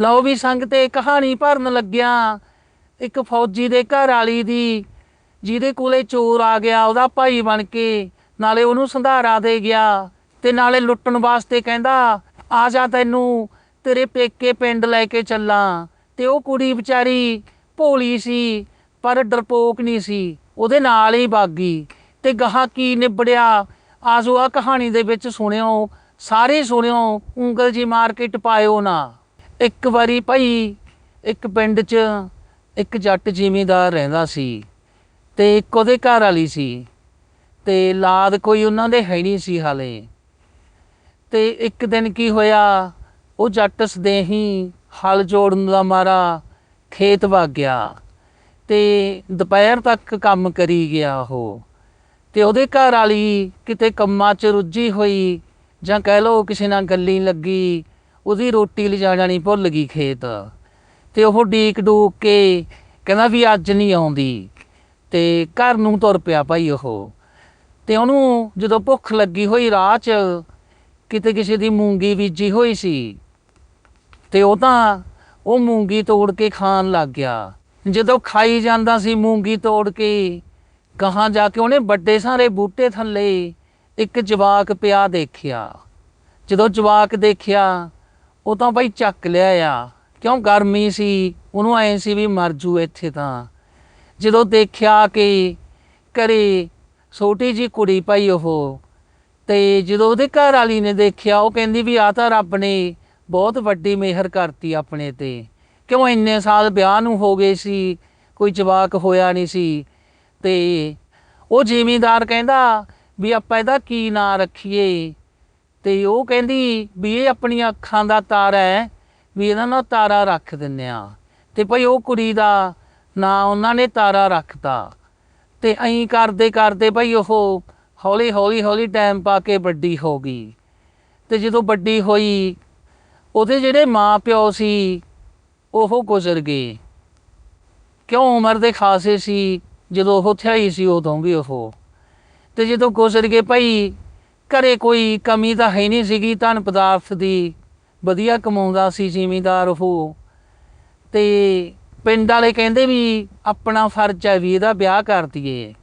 ਲਓ ਵੀ ਸੰਗ ਤੇ ਕਹਾਣੀ ਭਰਨ ਲੱਗਿਆ। ਇੱਕ ਫੌਜੀ ਦੇ ਘਰ ਵਾਲੀ ਦੀ, ਜਿਹਦੇ ਕੋਲੇ ਚੋਰ ਆ ਗਿਆ, ਉਹਦਾ ਭਾਈ ਬਣ ਕੇ, ਨਾਲੇ ਉਹਨੂੰ ਸੰਧਾਰਾ ਦੇ ਗਿਆ। ਤੇ ਨਾਲੇ ਲੁੱਟਣ ਵਾਸਤੇ ਕਹਿੰਦਾ, ਆ ਜਾ ਤੈਨੂੰ, ਤੇਰੇ ਪੇਕੇ ਪਿੰਡ ਲੈ ਕੇ ਚੱਲਾਂ। ਤੇ ਉਹ ਕੁੜੀ ਵਿਚਾਰੀ ਭੋਲੀ ਸੀ, ਪਰ ਡਰਪੋਕ ਨਹੀਂ ਸੀ, ਉਹਦੇ ਨਾਲ ਹੀ ਬਾਗੀ ਤੇ ਗਾਹਾਂ ਕੀ ਨਿਬੜਿਆ, ਆਜੋ ਆ ਕਹਾਣੀ ਦੇ ਵਿੱਚ ਸੁਣਿਓ, ਸਾਰੇ ਸੁਣਿਓ, ਉਂਗਲ ਜੀ ਮਾਰ ਕੇ ਟਪਾਇਓ ਨਾ। ਇੱਕ ਵਾਰੀ ਭਾਈ, ਇੱਕ ਪਿੰਡ 'ਚ ਇੱਕ ਜੱਟ ਜ਼ਿਮੀਂਦਾਰ ਰਹਿੰਦਾ ਸੀ ਤੇ ਇੱਕ ਉਹਦੇ ਘਰ ਵਾਲੀ ਸੀ ਤੇ ਲਾਦ ਕੋਈ ਉਹਨਾਂ ਦੇ ਹੈ ਨਹੀਂ ਸੀ ਹਾਲੇ। ਤੇ ਇੱਕ ਦਿਨ ਕੀ ਹੋਇਆ, ਉਹ ਜੱਟ ਸਦੇਹੀ ਹਲ ਜੋੜਨ ਦਾ ਮਾਰਾ ਖੇਤ ਵਗ ਗਿਆ ਤੇ ਦੁਪਹਿਰ ਤੱਕ ਕੰਮ ਕਰੀ ਗਿਆ ਉਹ। ਤੇ ਉਹਦੇ ਘਰ ਵਾਲੀ ਕਿਤੇ ਕੰਮਾਂ 'ਚ ਰੁੱਝੀ ਹੋਈ ਜਾਂ ਕਹਿ ਲਓ ਕਿਸੇ ਨਾਲ ਗੱਲੀ ਲੱਗੀ ਉਹਦੀ ਰੋਟੀ ਲਿਜਾਣਾ ਨਹੀਂ ਭੁੱਲ ਗਈ ਖੇਤ। ਤੇ ਉਹ ਡੀਕ ਡੂਕ ਕੇ ਕਹਿੰਦਾ ਵੀ ਅੱਜ ਨਹੀਂ ਆਉਂਦੀ। ਤੇ ਘਰ ਨੂੰ ਤੁਰ ਪਿਆ ਭਾਈ ਉਹ। ਤੇ ਉਹਨੂੰ ਜਦੋਂ ਭੁੱਖ ਲੱਗੀ ਹੋਈ ਰਾਹ 'ਚ, ਕਿਤੇ ਕਿਸੇ ਦੀ ਮੂੰਗੀ ਬੀਜੀ ਹੋਈ ਸੀ। ਤੇ ਉਹ ਤਾਂ ਉਹ ਮੂੰਗੀ ਤੋੜ ਕੇ ਖਾਣ ਲੱਗ ਗਿਆ। ਜਦੋਂ ਖਾਈ ਜਾਂਦਾ ਸੀ ਮੂੰਗੀ ਤੋੜ ਕੇ ਕਹਾਂ ਜਾ ਕੇ ਉਹਨੇ ਵੱਡੇ ਸਾਰੇ ਬੂਟੇ ਥੱਲੇ ਇੱਕ ਜਵਾਕ ਪਿਆ ਦੇਖਿਆ। ਜਦੋਂ ਜਵਾਕ ਦੇਖਿਆ ਉਹ ਤਾਂ ਭਾਈ ਚੱਕ ਲਿਆ ਆ। ਕਿਉਂ ਗਰਮੀ ਸੀ? ਉਹਨੂੰ ਐ ਸੀ ਵੀ ਮਰ ਜੂ ਇੱਥੇ ਤਾਂ। ਜਦੋਂ ਦੇਖਿਆ ਕਿ ਘਰੇ ਛੋਟੀ ਜੀ ਕੁੜੀ ਭਾਈ ਉਹ, ਤੇ ਜਦੋਂ ਉਹਦੇ ਘਰ ਵਾਲੀ ਨੇ ਦੇਖਿਆ, ਉਹ ਕਹਿੰਦੀ ਵੀ ਆ ਤਾਂ ਰੱਬ ਨੇ ਬਹੁਤ ਵੱਡੀ ਮਿਹਰ ਕਰਤੀ ਆਪਣੇ ਤੇ। ਕਿਉਂ ਇੰਨੇ ਸਾਲ ਵਿਆਹ ਨੂੰ ਹੋ ਗਏ ਸੀ, ਕੋਈ ਜਵਾਕ ਹੋਇਆ ਨਹੀਂ ਸੀ। ਤੇ ਉਹ ਜ਼ਿਮੀਂਦਾਰ ਕਹਿੰਦਾ ਵੀ ਆਪਾਂ ਇਹਦਾ ਕੀ ਨਾਂ ਰੱਖੀਏ? ਤੇ ਉਹ ਕਹਿੰਦੀ ਵੀ ਇਹ ਆਪਣੀਆਂ ਅੱਖਾਂ ਦਾ ਤਾਰਾ ਹੈ ਵੀ ਇਹਨਾਂ ਨਾਲ ਤਾਰਾ ਰੱਖ ਦਿੰਨੇ ਆ ਤੇ ਭਈ ਉਹ ਕੁੜੀ ਦਾ ਨਾਂ ਉਹਨਾਂ ਨੇ ਤਾਰਾ ਰੱਖਤਾ। ਤੇ ਐਂ ਕਰਦੇ ਕਰਦੇ ਭਈ ਉਹ ਹੌਲੀ ਹੌਲੀ ਹੌਲੀ ਟਾਈਮ ਪਾ ਕੇ ਵੱਡੀ ਹੋ ਗਈ। ਤੇ ਜਦੋਂ ਵੱਡੀ ਹੋਈ, ਉਹਦੇ ਜਿਹੜੇ ਮਾਂ ਪਿਓ ਸੀ, ਉਹ ਗੁਜ਼ਰ ਗਏ। ਕਿਉਂ ਉਮਰ ਦੇ ਖਾਸੇ ਸੀ, ਜਦੋਂ ਉਹ ਥਿਆਈ ਸੀ ਉਦੋਂ ਵੀ ਉਹ। ਤੇ ਜਦੋਂ ਗੁਜ਼ਰ ਗਏ ਭਾਈ ਘਰੇ ਕੋਈ ਕਮੀ ਤਾਂ ਹੈ ਨਹੀਂ ਸੀਗੀ, ਧਨ ਪਦਾਰਥ ਦੀ ਵਧੀਆ ਕਮਾਉਂਦਾ ਸੀ ਜ਼ਿਮੀਂਦਾਰ ਉਹ। ਤੇ ਪਿੰਡ ਵਾਲੇ ਕਹਿੰਦੇ ਵੀ ਆਪਣਾ ਫਰਜ਼ ਹੈ ਵੀ ਇਹਦਾ ਵਿਆਹ ਕਰ ਦਈਏ।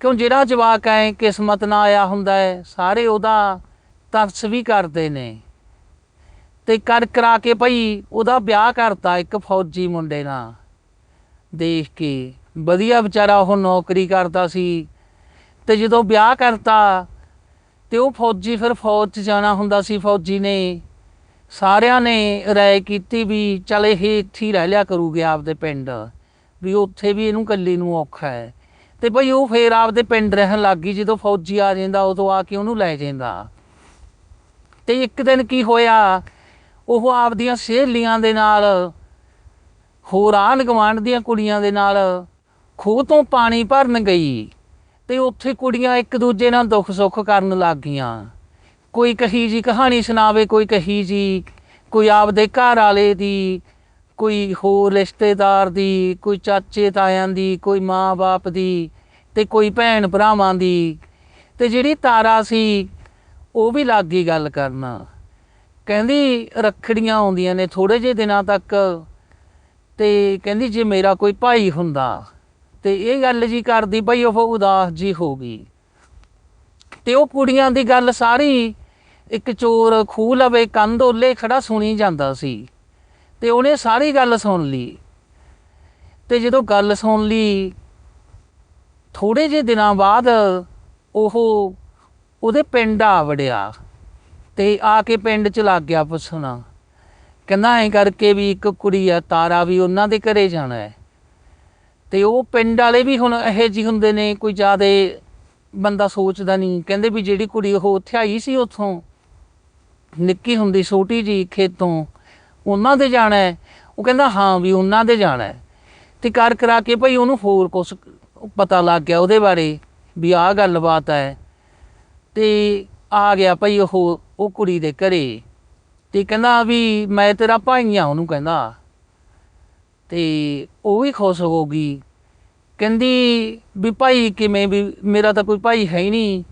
ਕਿਉਂ ਜਿਹੜਾ ਜਵਾਕ ਐ ਕਿਸਮਤ ਨਾਲ ਆਇਆ ਹੁੰਦਾ ਹੈ, ਸਾਰੇ ਉਹਦਾ ਤਰਸ ਵੀ ਕਰਦੇ ਨੇ। ਤੇ ਕਰ ਕਰਾ ਕੇ ਭਈ ਉਹਦਾ ਵਿਆਹ ਕਰਤਾ ਇੱਕ ਫੌਜੀ ਮੁੰਡੇ ਨਾਲ। ਦੇਖ ਕੇ ਵਧੀਆ ਵਿਚਾਰਾ ਉਹ ਨੌਕਰੀ ਕਰਦਾ ਸੀ। ਤੇ ਜਦੋਂ ਵਿਆਹ ਕਰਤਾ ਤੇ ਉਹ ਫੌਜੀ ਫਿਰ ਫੌਜ 'ਚ ਜਾਣਾ ਹੁੰਦਾ ਸੀ, ਫੌਜੀ ਨੇ ਸਾਰਿਆਂ ਨੇ ਰਾਏ ਕੀਤੀ ਵੀ ਚੱਲ ਇਹ ਇੱਥੇ ਰਹਿ ਲਿਆ ਕਰੂਗੇ ਆਪਦੇ ਪਿੰਡ, ਵੀ ਉੱਥੇ ਵੀ ਇਹਨੂੰ ਕੱਲੀ ਨੂੰ ਔਖਾ ਹੈ। ਤੇ ਭਈ ਉਹ ਫੇਰ ਆਪਦੇ ਪਿੰਡ ਰਹਿਣ ਲੱਗ ਗਈ, ਜਦੋਂ ਫੌਜੀ ਆ ਜਾਂਦਾ, ਉਦੋਂ ਆ ਕੇ ਉਹਨੂੰ ਲੈ ਜਾਂਦਾ। ਤੇ ਇੱਕ ਦਿਨ ਕੀ ਹੋਇਆ, ਉਹ ਆਪਦੀਆਂ ਸਹੇਲੀਆਂ ਦੇ ਨਾਲ, ਹੋਰ ਆਂਢ ਗੁਆਂਢ ਦੀਆਂ ਕੁੜੀਆਂ ਦੇ ਨਾਲ ਖੂਹ ਤੋਂ ਪਾਣੀ ਭਰਨ ਗਈ। ਤੇ ਉੱਥੇ ਕੁੜੀਆਂ ਇੱਕ ਦੂਜੇ ਨਾਲ ਦੁੱਖ ਸੁੱਖ ਕਰਨ ਲੱਗ ਗਈਆਂ। ਕੋਈ ਕਹੀ ਜੀ ਕਹਾਣੀ ਸੁਣਾਵੇ, ਕੋਈ ਕਹੀ ਜੀ ਕੋਈ ਆਪਦੇ ਘਰ ਵਾਲੇ ਦੀ, ਕੋਈ ਹੋਰ ਰਿਸ਼ਤੇਦਾਰ ਦੀ, ਕੋਈ ਚਾਚੇ ਤਾਇਆਂ ਦੀ, ਕੋਈ ਮਾਂ-ਬਾਪ ਦੀ ਤੇ ਕੋਈ ਭੈਣ ਭਰਾਵਾਂ ਦੀ। ਤੇ ਜਿਹੜੀ ਤਾਰਾ ਸੀ, ਉਹ ਵੀ ਲੱਗ ਗਈ ਗੱਲ ਕਰਨ। ਕਹਿੰਦੀ ਰੱਖੜੀਆਂ ਆਉਂਦੀਆਂ ਨੇ ਥੋੜੇ ਜਿਹੇ ਦਿਨਾਂ ਤੱਕ ਤੇ ਕਹਿੰਦੀ ਜੇ ਮੇਰਾ ਕੋਈ ਭਾਈ ਹੁੰਦਾ ਤੇ ਇਹ ਗੱਲ ਜੀ ਕਰਦੀ ਬਈ ਉਹ ਉਦਾਸ ਜੀ ਹੋ ਗਈ। ਤੇ ਉਹ ਕੁੜੀਆਂ ਦੀ ਗੱਲ ਸਾਰੀ, ਇੱਕ ਚੋਰ ਖੂਹ ਲਵੇ, ਕੰਧ ਓਲੇ ਖੜਾ ਸੁਣੀ ਜਾਂਦਾ ਸੀ। ਤੇ ਉਹਨੇ ਸਾਰੀ ਗੱਲ ਸੁਣ ਲਈ। ਤੇ ਜਦੋਂ ਗੱਲ ਸੁਣ ਲਈ, ਥੋੜੇ ਜਿਹੇ ਦਿਨਾਂ ਬਾਅਦ ਉਹ ਉਹਦੇ ਪਿੰਡ ਆ ਵੜਿਆ ਤੇ ਆ ਕੇ ਪਿੰਡ ਚ ਲੱਗ ਗਿਆ ਪੁੱਛਣਾ। ਕਹਿੰਦਾ ਐਂ ਕਰਕੇ ਵੀ ਇੱਕ ਕੁੜੀ ਆ, ਤਾਰਾ ਵੀ ਉਹਨਾਂ ਦੇ ਘਰੇ ਜਾਣਾ ਹੈ। ਤੇ ਉਹ ਪਿੰਡ ਵਾਲੇ ਵੀ ਹੁਣ ਇਹੋ ਜਿਹੇ ਹੁੰਦੇ ਨੇ, ਕੋਈ ਜ਼ਿਆਦਾ ਬੰਦਾ ਸੋਚਦਾ ਨਹੀਂ। ਕਹਿੰਦੇ ਵੀ ਜਿਹੜੀ ਕੁੜੀ ਉਹ ਉੱਥੇ ਆਈ ਸੀ ਉੱਥੋਂ, ਨਿੱਕੀ ਹੁੰਦੀ, ਛੋਟੀ ਜੀ ਖੇਤੋਂ, ਉਹਨਾਂ ਦੇ ਜਾਣਾ ਉਹ ਕਹਿੰਦਾ, ਹਾਂ ਵੀ ਉਹਨਾਂ ਦੇ ਜਾਣਾ ਹੈ। ਤੇ ਕਰ ਕਰਾ ਕੇ ਭਈ ਉਹਨੂੰ ਹੋਰ ਕੁਝ ਪਤਾ ਲੱਗ ਗਿਆ ਉਹਦੇ ਬਾਰੇ, ਵੀ ਆਹ ਗੱਲਬਾਤ ਹੈ। ਤੇ ਆ ਗਿਆ ਭਈ ਉਹ ਉਹ ਕੁੜੀ ਦੇ ਘਰੇ। ਤੇ ਕਹਿੰਦਾ ਵੀ ਮੈਂ ਤੇਰਾ ਭਾਈ ਆ ਉਹਨੂੰ ਕਹਿੰਦਾ। ਤੇ ਉਹ ਵੀ ਖੁਸ਼ ਹੋ ਗਈ। ਕਹਿੰਦੀ ਵੀ ਭਾਈ ਕਿਵੇਂ ਵੀ, ਮੇਰਾ ਤਾਂ ਕੋਈ ਭਾਈ ਹੈ ਹੀ ਨਹੀਂ।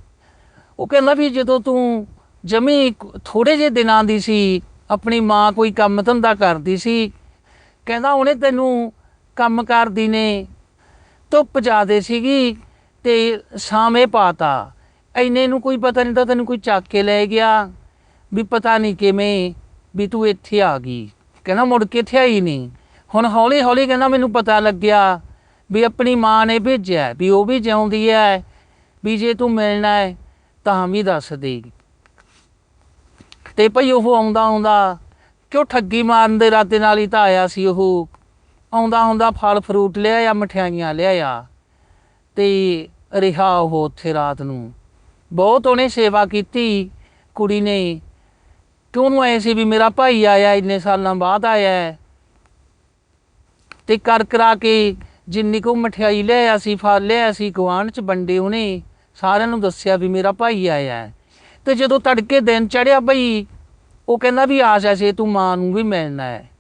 ਉਹ ਕਹਿੰਦਾ ਵੀ ਜਦੋਂ ਤੂੰ ਜਮੀ ਥੋੜੇ ਜਿਹੇ ਦਿਨਾਂ ਦੀ ਸੀ, ਆਪਣੀ ਮਾਂ ਕੋਈ ਕੰਮ ਧੰਦਾ ਕਰਦੀ ਸੀ, ਕਹਿੰਦਾ ਉਹਨੇ ਤੈਨੂੰ ਕੰਮ ਕਰਦੀ ਨੇ, ਧੁੱਪ ਜਾਦੇ ਸੀਗੀ ਤੇ ਸਾਵੇਂ ਪਾਤਾ। ਐਨੇ ਨੂੰ ਕੋਈ ਪਤਾ ਨਹੀਂ ਤਾਂ ਤੈਨੂੰ ਕੋਈ ਚੱਕ ਕੇ ਲੈ ਗਿਆ, ਵੀ ਪਤਾ ਨਹੀਂ ਕਿਵੇਂ ਵੀ ਤੂੰ ਇੱਥੇ ਆ ਗਈ। ਕਹਿੰਦਾ ਮੁੜ ਕੇ ਇੱਥੇ ਆਈ ਨਹੀਂ। ਹੁਣ ਹੌਲੀ ਹੌਲੀ ਕਹਿੰਦਾ ਮੈਨੂੰ ਪਤਾ ਲੱਗਿਆ ਵੀ ਆਪਣੀ ਮਾਂ ਨੇ ਭੇਜਿਆ ਵੀ ਉਹ ਵੀ ਜਿਉਂਦੀ ਹੈ ਵੀ ਜੇ ਤੂੰ ਮਿਲਣਾ ਹੈ ਤਾਂ ਵੀ ਦੱਸ ਦੇ। ਤੇ ਭਈ ਉਹ ਆਉਂਦਾ ਆਉਂਦਾ ਕਿਉਂ ਠੱਗੀ ਮਾਰਨ ਦੇ ਰਾਤੇ ਨਾਲ ਹੀ ਤਾਂ ਆਇਆ ਸੀ ਉਹ। ਆਉਂਦਾ ਆਉਂਦਾ ਫਲ ਫਰੂਟ ਲਿਆਇਆ, ਮਠਿਆਈਆਂ ਲਿਆਇਆ ਤੇ ਰਿਹਾ ਉਹ ਉੱਥੇ ਰਾਤ ਨੂੰ। ਬਹੁਤ ਉਹਨੇ ਸੇਵਾ ਕੀਤੀ ਕੁੜੀ ਨੇ। ਕਿਉਂ ਨੂੰ ਆਏ ਸੀ ਵੀ ਮੇਰਾ ਭਾਈ ਆਇਆ, ਇੰਨੇ ਸਾਲਾਂ ਬਾਅਦ ਆਇਆ। ਤੇ ਕਰ ਕਰਾ ਕੇ ਜਿੰਨੀ ਕੋ ਮਠਿਆਈ ਲਿਆਇਆ ਸੀ, ਫਲ ਲਿਆਇਆ ਸੀ, ਗੁਆਂਢ ਚ ਵੰਡੇ ਉਹਨੇ। ਸਾਰਿਆਂ ਨੂੰ ਦੱਸਿਆ ਵੀ ਮੇਰਾ ਭਾਈ ਆਇਆ ਹੈ। ਤੇ ਜਦੋਂ ਤੜਕੇ ਦਿਨ ਚੜਿਆ ਭਈ ਉਹ ਕਹਿੰਦਾ ਵੀ ਆ ਜਾ ਜੇ, ਤੂੰ ਮਾਂ ਨੂੰ ਵੀ ਮਿਲਣਾ ਹੈ।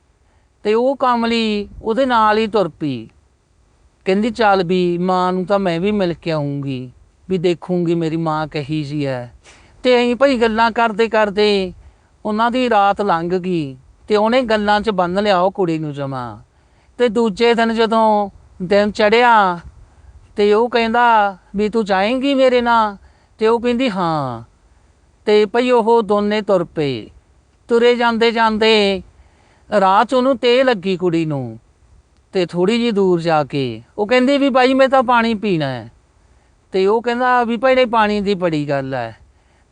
ਤੇ ਉਹ ਕਮਲੀ ਉਹਦੇ ਨਾਲ ਹੀ ਤੁਰ ਪਈ। ਕਹਿੰਦੀ, ਚੱਲ ਵੀ ਮਾਂ ਨੂੰ ਤਾਂ ਮੈਂ ਵੀ ਮਿਲ ਕੇ ਆਉਂਗੀ ਵੀ ਦੇਖੂੰਗੀ ਮੇਰੀ ਮਾਂ ਕਹੀ ਜੀ ਹੈ। ਤੇ ਐਂ ਭਈ ਗੱਲਾਂ ਕਰਦੇ ਕਰਦੇ ਉਹਨਾਂ ਦੀ ਰਾਤ ਲੰਘ ਗਈ ਤੇ ਉਹਨੇ ਗੱਲਾਂ 'ਚ ਬੰਨ ਲਿਆ ਉਹ ਕੁੜੀ ਨੂੰ ਜਮਾ। ਤੇ ਦੂਜੇ ਦਿਨ ਜਦੋਂ ਦਿਨ ਚੜਿਆ ਤੇ ਉਹ ਕਹਿੰਦਾ ਵੀ ਤੂੰ ਜਾਏਂਗੀ ਮੇਰੇ ਨਾਲ? ਤੇ ਉਹ ਕਹਿੰਦੀ, ਹਾਂ। ਤੇ ਭਈ ਉਹ ਦੋਨੇ ਤੁਰ ਪਏ। ਤੁਰੇ ਜਾਂਦੇ ਜਾਂਦੇ ਰਾਹ 'ਚ ਉਹਨੂੰ ਤੇ ਲੱਗੀ ਕੁੜੀ ਨੂੰ ਤੇ ਥੋੜੀ ਜੀ ਦੂਰ ਜਾ ਕੇ ਉਹ ਕਹਿੰਦੀ ਵੀ ਬਾਈ ਮੈਂ ਤਾਂ ਪਾਣੀ ਪੀਣਾ ਹੈ। ਤੇ ਉਹ ਕਹਿੰਦਾ ਵੀ ਭਾਈ ਪਾਣੀ ਦੀ ਬੜੀ ਗੱਲ ਹੈ।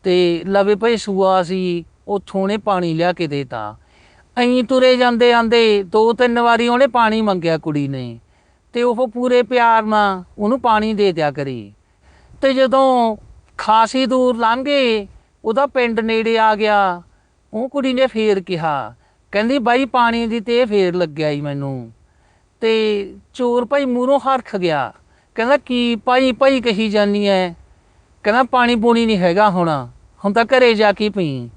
ਤੇ ਲਵੇ ਭਾਈ ਸੂਆ ਸੀ, ਉੱਥੋਂ ਨੇ ਪਾਣੀ ਲਿਆ ਕੇ ਦੇਤਾ। ਅਹੀਂ ਤੁਰੇ ਜਾਂਦੇ ਆਂਦੇ, ਦੋ ਤਿੰਨ ਵਾਰੀ ਉਹਨੇ ਪਾਣੀ ਮੰਗਿਆ ਕੁੜੀ ਨੇ। ਤੇ ਉਹ ਪੂਰੇ ਪਿਆਰ ਨਾਲ ਉਹਨੂੰ ਪਾਣੀ ਦੇ ਦਿਆ ਕਰੀ। ਤੇ ਜਦੋਂ ਖਾਸੀ ਦੂਰ ਲੰਘੇ ਉਹਦਾ ਪਿੰਡ ਨੇੜੇ ਆ ਗਿਆ। ਉਹ ਕੁੜੀ ਨੇ ਫੇਰ ਕਿਹਾ, ਕਹਿੰਦੀ, ਬਾਈ, ਪਾਣੀ ਦੀ ਤੇ ਫੇਰ ਲੱਗਿਆ ਈ ਮੈਨੂੰ। ਤੇ ਚੋਰ ਭਾਈ ਮੂਹਰੋਂ ਹਰਖ ਗਿਆ। ਕਹਿੰਦਾ, ਕੀ ਭਾਈ ਭਾਈ ਕਹੀ ਜਾਨੀ ਐ? ਕਹਿੰਦਾ, ਪਾਣੀ ਪੂਣੀ ਨਹੀਂ ਹੈਗਾ ਹੁਣ। ਹੁਣ ਤਾਂ ਘਰੇ ਜਾ ਕੇ ਪੀ।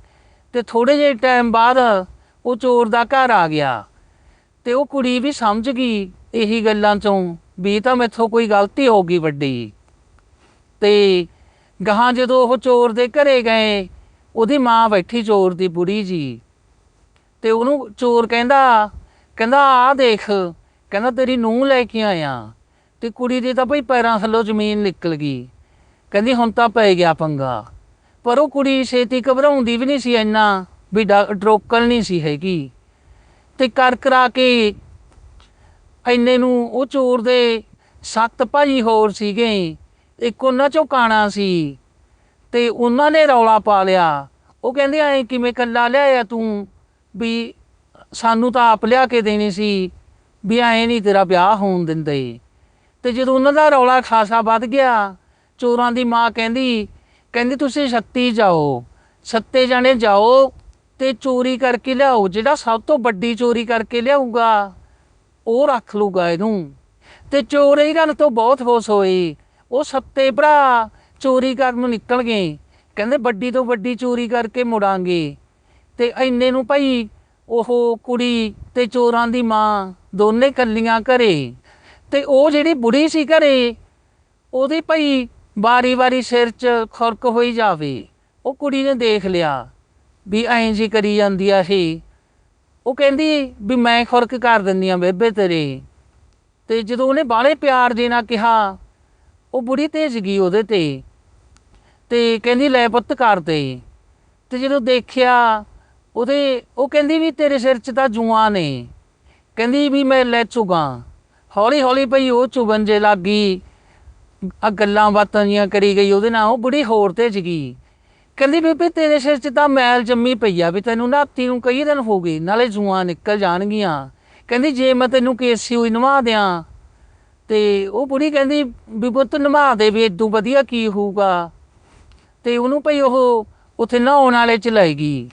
ਤੇ ਥੋੜੇ ਜਿਹੇ ਟਾਈਮ ਬਾਅਦ ਉਹ ਚੋਰ ਦਾ ਘਰ ਆ ਗਿਆ। ਤੇ ਉਹ ਕੁੜੀ ਵੀ ਸਮਝ ਗਈ ਇਹੀ ਗੱਲਾਂ ਚੋਂ ਵੀ ਤਾਂ ਮੈਥੋਂ ਕੋਈ ਗਲਤੀ ਹੋ ਗਈ ਵੱਡੀ। ਤੇ ਗਾਹਾਂ ਜਦੋਂ ਉਹ ਚੋਰ ਦੇ ਘਰੇ ਗਏ, ਉਹਦੀ ਮਾਂ ਬੈਠੀ ਚੋਰ ਦੀ ਬੁੜੀ ਜੀ। ਤੇ ਉਹਨੂੰ ਚੋਰ ਕਹਿੰਦਾ ਕਹਿੰਦਾ ਆ ਦੇਖ, ਕਹਿੰਦਾ ਤੇਰੀ ਨੂੰਹ ਲੈ ਕੇ ਆਇਆ। ਤੇ ਕੁੜੀ ਦੇ ਤਾਂ ਭਈ ਪੈਰਾਂ ਥੱਲੋਂ ਜ਼ਮੀਨ ਨਿਕਲ ਗਈ। ਕਹਿੰਦੀ ਹੁਣ ਤਾਂ ਪੈ ਗਿਆ ਪੰਗਾ। ਪਰ ਉਹ ਕੁੜੀ ਛੇਤੀ ਘਬਰਾਉਂਦੀ ਵੀ ਨਹੀਂ ਸੀ ਇੰਨਾ। ਵੀ ਡਾ- ਡਰੋਕਲ ਨਹੀਂ ਸੀ ਹੈਗੀ। ਤੇ ਕਰ ਕਰਾ ਕੇ ਇੰਨੇ ਨੂੰ ਉਹ ਚੋਰ ਦੇ ਸੱਤ ਭਾਈ ਹੋਰ ਸੀਗੇ, ਇੱਕ ਉਹਨਾਂ ਚੋਂ ਕਾਣਾ ਸੀ ਤੇ ਉਹਨਾਂ ਨੇ ਰੌਲਾ ਪਾ ਲਿਆ। ਉਹ ਕਹਿੰਦੇ, ਐ ਕਿਵੇਂ ਕੱਲਾ ਲਿਆਇਆ ਤੂੰ? ਵੀ ਸਾਨੂੰ ਤਾਂ ਆਪ ਲਿਆ ਕੇ ਦੇਣੀ ਸੀ ਵੀ ਐ ਨਹੀਂ ਤੇਰਾ ਵਿਆਹ ਹੋਣ ਦਿੰਦੇ। ਤੇ ਜਦੋਂ ਉਹਨਾਂ ਦਾ ਰੌਲਾ ਖਾਸਾ ਵੱਧ ਗਿਆ, ਚੋਰਾਂ ਦੀ ਮਾਂ ਕਹਿੰਦੀ ਕਹਿੰਦੀ ਤੁਸੀਂ ਛੱਤੀ ਜਾਓ, ਸੱਤੇ ਜਾਣੇ ਜਾਓ ਤੇ ਚੋਰੀ ਕਰਕੇ ਲਿਆਓ, ਜਿਹੜਾ ਸਭ ਤੋਂ ਵੱਡੀ ਚੋਰੀ ਕਰਕੇ ਲਿਆਊਗਾ, ਉਹ ਰੱਖ ਲੂਗਾ ਇਹਨੂੰ। ਤੇ ਚੋਰੀ ਇਹ ਤੋਂ ਬਹੁਤ ਖੁਸ਼ ਹੋਏ। ਉਹ ਸੱਤੇ ਭਰਾ ਚੋਰੀ ਕਰਨ ਨੂੰ ਨਿਕਲ ਗਏ ਕਹਿੰਦੇ ਵੱਡੀ ਤੋਂ ਵੱਡੀ ਚੋਰੀ ਕਰਕੇ ਮੁੜਾਂਗੇ। ਤੇ ਐਨੇ ਨੂੰ ਭਾਈ ਉਹ ਕੁੜੀ ਤੇ ਚੋਰਾਂ ਦੀ ਮਾਂ ਦੋਨੇ ਕੱਲੀਆਂ ਘਰੇ। ਤੇ ਉਹ ਜਿਹੜੀ ਬੁੜੀ ਸੀ ਘਰੇ, ਉਹਦੇ ਭਾਈ ਵਾਰੀ-ਵਾਰੀ ਸਿਰ 'ਚ ਖੁਰਕ ਹੋਈ ਜਾਵੇ। ਉਹ ਕੁੜੀ ਨੇ ਦੇਖ ਲਿਆ। ਵੀ ਐਂ ਜੀ ਕਰੀ ਜਾਂਦੀ ਆ ਸੀ। ਉਹ ਕਹਿੰਦੀ ਵੀ ਮੈਂ ਖੁਰਕ ਕਰ ਦਿੰਦੀ ਆ ਬੇਬੇ ਤੇਰੇ। ਤੇ ਜਦੋਂ ਉਹਨੇ ਬਾਹਲੇ ਪਿਆਰ ਦੇ ਨਾਲ ਕਿਹਾ, ਉਹ ਬੁੜੀ ਤੇਜ ਗਈ ਉਹਦੇ ਤੇ। ਤੇ ਕਹਿੰਦੀ, ਲੈ ਪੁੱਤ ਕਰ ਦੇ ਤੇ ਜਦੋਂ ਦੇਖਿਆ, ਉਹਦੇ ਉਹ ਕਹਿੰਦੀ ਵੀ ਤੇਰੇ ਸਿਰ 'ਚ ਤਾਂ ਜੂਆਂ ਨੇ। ਕਹਿੰਦੀ ਵੀ ਮੈਂ ਲੈ ਚੁਗਾ। ਹੌਲੀ ਹੌਲੀ ਭਈ ਉਹ ਚੁਗਨ ਜੇ ਲੱਗੀ ਆ ਗੱਲਾਂ ਬਾਤਾਂ ਜੀਆਂ ਕਰੀ ਗਈ ਉਹਦੇ ਨਾਲ, ਉਹ ਬੁੜੀ ਹੋਰ ਤੇਜ ਗਈ। ਕਹਿੰਦੀ ਬੀਬੀ ਤੇਰੇ ਸਿਰ 'ਚ ਤਾਂ ਮੈਲ ਜੰਮੀ ਪਈ ਆ ਵੀ ਤੈਨੂੰ ਨਾਤੀ ਨੂੰ ਕਈ ਦਿਨ ਹੋ ਗਏ, ਨਾਲੇ ਜੂਆਂ ਨਿਕਲ ਜਾਣਗੀਆਂ। ਕਹਿੰਦੀ ਜੇ ਮੈਂ ਤੈਨੂੰ ਕੇਸੀ ਹੋਈ ਨਵਾ ਦਿਆਂ, ਤੇ ਉਹ ਬੁੜੀ ਕਹਿੰਦੀ ਵੀ ਪੁੱਤ ਨਵਾ ਦੇ ਵੀ ਇਦੋਂ ਵਧੀਆ ਕੀ ਹੋਊਗਾ। ਤੇ ਉਹਨੂੰ ਭਈ ਉਹ ਉੱਥੇ ਨਹਾਉਣ ਵਾਲੇ ਚ ਲੈ ਗਈ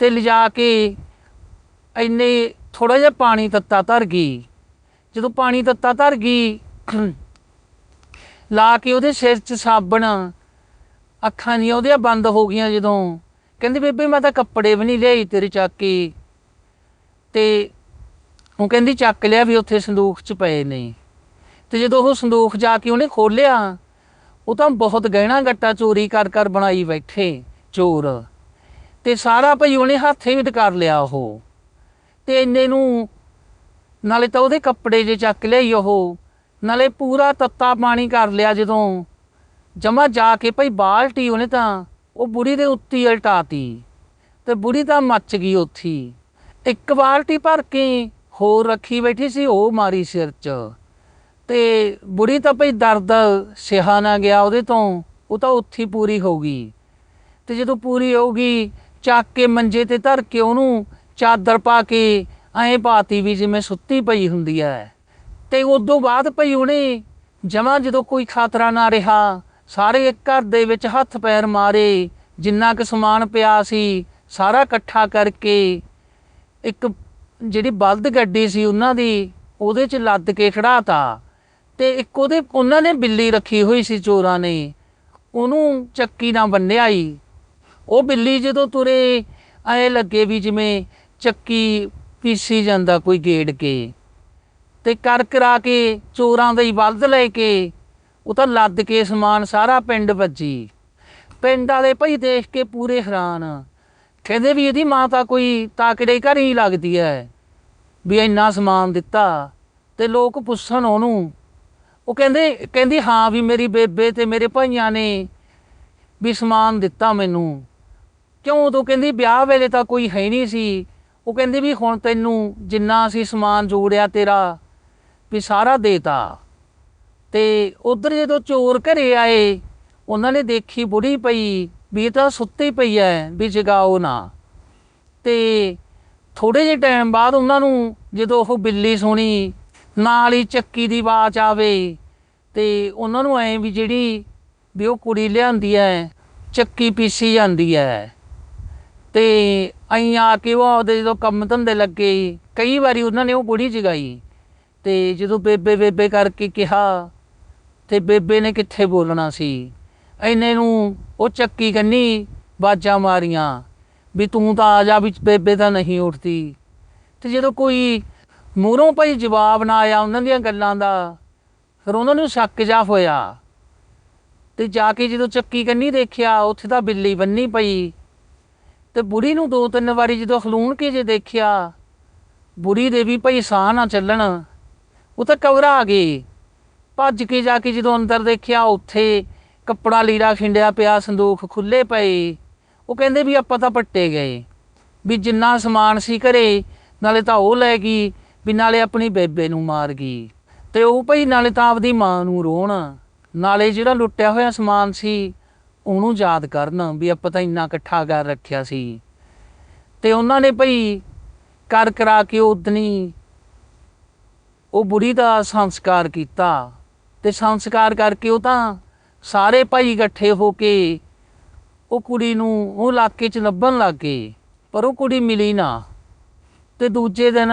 ਤੇ ਲਿਜਾ ਕੇ ਇੰਨੇ ਥੋੜਾ ਜਿਹਾ ਪਾਣੀ ਤੱਤਾ ਧਰ ਗਈ। ਜਦੋਂ ਪਾਣੀ ਤੱਤਾ ਧਰ ਗਈ, ਲਾ ਕੇ ਉਹਦੇ ਸਿਰ 'ਚ ਸਾਬਣ ਅੱਖਾਂ ਨਹੀਂ ਉਹਦੀਆਂ ਬੰਦ ਹੋ ਗਈਆਂ ਜਦੋਂ। ਕਹਿੰਦੀ, ਬੇਬੇ, ਮੈਂ ਤਾਂ ਕੱਪੜੇ ਵੀ ਨਹੀਂ ਲਿਆਈ ਤੇਰੇ ਚੱਕ। ਕੇ ਤੇ ਉਹ ਕਹਿੰਦੀ, ਚੱਕ ਲਿਆ ਵੀ ਉੱਥੇ ਸੰਦੂਖ 'ਚ ਪਏ ਨੇ। ਤੇ ਜਦੋਂ ਉਹ ਸੰਦੂਖ ਜਾ ਕੇ ਉਹਨੇ ਖੋਲਿਆ ਉਹ ਤਾਂ ਬਹੁਤ ਗਹਿਣਾ ਗੱਟਾ ਚੋਰੀ ਕਰ ਕਰ ਬਣਾਈ ਬੈਠੇ, ਚੋਰ। ਤੇ ਸਾਰਾ ਭਈ ਉਹਨੇ ਹੱਥੇ ਵਿੱਚ ਕਰ ਲਿਆ ਉਹ। ਤੇ ਇੰਨੇ ਨੂੰ ਨਾਲੇ ਤਾਂ ਉਹਦੇ ਕੱਪੜੇ ਜੇ ਚੱਕ ਲਿਆਈ ਉਹ, ਨਾਲੇ ਪੂਰਾ ਤੱਤਾ ਪਾਣੀ ਕਰ ਲਿਆ ਜਦੋਂ। ਜਮਾ ਜਾ ਕੇ ਭਈ ਬਾਲਟੀ ਉਹਨੇ ਤਾਂ, ਉਹ ਬੁੜੀ ਦੇ ਉੱਤੇ ਹੀ ਉਲਟਾਤੀ। ਤੇ ਬੁੜੀ ਤਾਂ ਮੱਚ ਗਈ ਉੱਥੇ। ਇੱਕ ਬਾਲਟੀ ਭਰ ਕੇ ਹੋਰ ਰੱਖੀ ਬੈਠੀ ਸੀ ਉਹ ਮਾਰੀ ਸਿਰ 'ਚ। ਤੇ ਬੁੜੀ ਤਾਂ ਭਈ ਦਰਦ ਸਿਹਾ ਨਾ ਗਿਆ ਉਹਦੇ ਤੋਂ, ਉਹ ਤਾਂ ਉੱਥੇ ਪੂਰੀ ਹੋ ਗਈ। ਤੇ ਜਦੋਂ ਪੂਰੀ ਹੋ ਗਈ, ਚੱਕ ਕੇ ਮੰਜੇ ਤੇ ਧਰ ਕੇ ਉਹਨੂੰ ਚਾਦਰ ਪਾ ਕੇ ਐਂ ਪਾਤੀ ਵੀ ਜਿਵੇਂ ਸੁੱਤੀ ਪਈ ਹੁੰਦੀ ਹੈ ਤੇ ਉਦੋਂ ਬਾਅਦ ਭਈ ਉਹਨੇ ਜਮਾ ਜਦੋਂ ਕੋਈ ਖਤਰਾ ਨਾ ਰਿਹਾ ਸਾਰੇ ਘਰ ਦੇ ਵਿੱਚ ਹੱਥ ਪੈਰ ਮਾਰੇ, ਜਿੰਨਾ ਕੁ ਸਮਾਨ ਪਿਆ ਸੀ, ਸਾਰਾ ਇਕੱਠਾ ਕਰਕੇ ਇੱਕ ਜਿਹੜੀ ਬਲਦ ਗੱਡੀ ਸੀ ਉਹਨਾਂ ਦੀ, ਉਹਦੇ 'ਚ ਲੱਦ ਕੇ ਖੜਾਤਾ ਤੇ ਇੱਕ ਉਹਦੇ, ਉਹਨਾਂ ਨੇ ਬਿੱਲੀ ਰੱਖੀ ਹੋਈ ਸੀ ਚੋਰਾਂ ਨੇ। ਉਹਨੂੰ ਚੱਕੀ ਨਾਲ ਬੰਨਿਆ ਈ। ਉਹ ਬਿੱਲੀ ਜਦੋਂ ਤੁਰੇ, ਐ ਲੱਗੇ ਵੀ ਜਿਵੇਂ ਚੱਕੀ ਪੀਸੀ ਜਾਂਦਾ ਕੋਈ ਗੇੜ ਕੇ। ਤੇ ਕਰ ਕਰਾ ਕੇ ਚੋਰਾਂ ਦਾ ਹੀ ਬਲਦ ਲੈ ਕੇ ਉਹ ਤਾਂ ਲੱਦ ਕੇ ਸਮਾਨ ਸਾਰਾ ਪਿੰਡ ਵੱਜੀ ਪਿੰਡ ਵਾਲੇ ਭਈ ਦੇਖ ਕੇ ਪੂਰੇ ਹੈਰਾਨ। ਕਹਿੰਦੇ ਵੀ ਇਹਦੀ ਮਾਂ ਤਾਂ ਕੋਈ ਤਾਕੜੇ ਘਰ ਹੀ ਲੱਗਦੀ ਐ। ਵੀ ਇੰਨਾ ਸਮਾਨ ਦਿੱਤਾ ਤੇ ਲੋਕ ਪੁੱਛਣ ਉਹਨੂੰ। ਉਹ ਕਹਿੰਦੇ, ਕਹਿੰਦੀ ਹਾਂ ਵੀ ਮੇਰੀ ਬੇਬੇ ਤੇ ਮੇਰੇ ਭਾਈਆਂ ਨੇ ਵੀ ਸਮਾਨ ਦਿੱਤਾ ਮੈਨੂੰ। ਕਿਉਂ ਉਦੋਂ ਕਹਿੰਦੀ ਵਿਆਹ ਵੇਲੇ ਤਾਂ ਕੋਈ ਹੈ ਨਹੀਂ ਸੀ। ਉਹ ਕਹਿੰਦੀ ਵੀ ਹੁਣ ਤੈਨੂੰ ਜਿੰਨਾ ਅਸੀਂ ਸਮਾਨ ਜੋੜਿਆ ਤੇਰਾ ਵੀ ਸਾਰਾ ਦੇਤਾ। ਤੇ ਉਧਰ ਜਦੋਂ ਚੋਰ ਘਰੇ ਆਏ, ਉਹਨਾਂ ਨੇ ਦੇਖੀ ਬੁੜੀ ਪਈ, ਵੀ ਇਹ ਤਾਂ ਸੁੱਤੀ ਪਈ ਐ, ਵੀ ਜਗਾਓ ਨਾ। ਤੇ ਥੋੜੇ ਜਿਹੇ ਟਾਈਮ ਬਾਅਦ ਉਹਨਾਂ ਨੂੰ ਜਦੋਂ ਉਹ ਬਿੱਲੀ ਸੁਣੀ ਨਾਲ ਹੀ ਚੱਕੀ ਦੀ ਆਵਾਜ਼ ਆਵੇ, ਤੇ ਉਹਨਾਂ ਨੂੰ ਐ ਵੀ ਜਿਹੜੀ ਵੀ ਉਹ ਕੁੜੀ ਲਿਆਂਦੀ ਐ, ਚੱਕੀ ਪੀਸੀ ਜਾਂਦੀ ਐ। ਤੇ ਅਈ ਆ ਕੇ ਉਹ ਆਪਦੇ ਜਦੋਂ ਕੰਮ ਧੰਦੇ ਲੱਗੇ, ਕਈ ਵਾਰੀ ਉਹਨਾਂ ਨੇ ਉਹ ਬੁੜੀ ਜਗਾਈ। ਤੇ ਜਦੋਂ ਬੇਬੇ ਬੇਬੇ ਕਰਕੇ ਕਿਹਾ ਤੇ ਬੇਬੇ ਨੇ ਕਿੱਥੇ ਬੋਲਣਾ ਸੀ? ਐਨੇ ਨੂੰ ਉਹ ਚੱਕੀ ਕੰਨੀ ਬਾਜਾਂ ਮਾਰੀਆਂ ਵੀ ਤੂੰ ਤਾਂ ਆ ਜਾ ਵੀ ਬੇਬੇ ਤਾਂ ਨਹੀਂ ਉੱਠਦੀ। ਤੇ ਜਦੋਂ ਕੋਈ ਮੂਹਰੋਂ ਭਾਈ ਜਵਾਬ ਨਾ ਆਇਆ ਉਹਨਾਂ ਦੀਆਂ ਗੱਲਾਂ ਦਾ, ਫਿਰ ਉਹਨਾਂ ਨੂੰ ਸ਼ੱਕ ਜਾ ਹੋਇਆ। ਤੇ ਜਾ ਕੇ ਜਦੋਂ ਚੱਕੀ ਕੰਨੀ ਦੇਖਿਆ, ਉੱਥੇ ਤਾਂ ਬਿੱਲੀ ਬੰਨੀ ਪਈ। ਤੇ ਬੁੜੀ ਨੂੰ ਦੋ ਤਿੰਨ ਵਾਰੀ ਜਦੋਂ ਖਲੂਣ ਕੇ ਜੇ ਦੇਖਿਆ, ਬੁੜੀ ਦੇ ਵੀ ਭਾਈ ਸਾਹ ਨਾ ਚੱਲਣ, ਉਹ ਤਾਂ ਘਬਰਾ ਗਏ ਭੱਜ ਕੇ ਜਾ ਕੇ ਜਦੋਂ ਅੰਦਰ ਦੇਖਿਆ ਉੱਥੇ ਕੱਪੜਾ ਲੀੜਾ ਖਿੰਡਿਆ ਪਿਆ, ਸੰਦੂਖ ਖੁੱਲੇ ਪਏ। ਉਹ ਕਹਿੰਦੇ ਵੀ ਆਪਾਂ ਤਾਂ ਪੱਟੇ ਗਏ। ਵੀ ਜਿੰਨਾ ਸਮਾਨ ਸੀ ਘਰੇ, ਨਾਲੇ ਤਾਂ ਉਹ ਲੈ ਗਈ, ਵੀ ਨਾਲੇ ਆਪਣੀ ਬੇਬੇ ਨੂੰ ਮਾਰ ਗਈ। ਤੇ ਉਹ ਭਈ ਨਾਲੇ ਤਾਂ ਆਪਦੀ ਮਾਂ ਨੂੰ ਰੋਣ। ਨਾਲੇ ਜਿਹੜਾ ਲੁੱਟਿਆ ਹੋਇਆ ਸਮਾਨ ਸੀ, ਉਹਨੂੰ ਯਾਦ ਕਰਨ ਵੀ ਆਪਾਂ ਤਾਂ ਇੰਨਾ ਇਕੱਠਾ ਕਰ ਰੱਖਿਆ ਸੀ। ਤੇ ਉਹਨਾਂ ਨੇ ਭਈ ਕਰ ਕਰਾ ਕੇ ਉਦਣੀ, ਉਹ ਬੁੜੀ ਦਾ ਸੰਸਕਾਰ ਕੀਤਾ। ਤੇ ਸੰਸਕਾਰ ਕਰਕੇ ਉਹ ਤਾਂ ਸਾਰੇ ਭਾਈ ਇਕੱਠੇ ਹੋ ਕੇ ਉਹ ਕੁੜੀ ਨੂੰ ਉਹ ਇਲਾਕੇ 'ਚ ਲੱਭਣ ਲੱਗ ਗਏ, ਪਰ ਉਹ ਕੁੜੀ ਮਿਲੀ ਨਾ। ਤੇ ਦੂਜੇ ਦਿਨ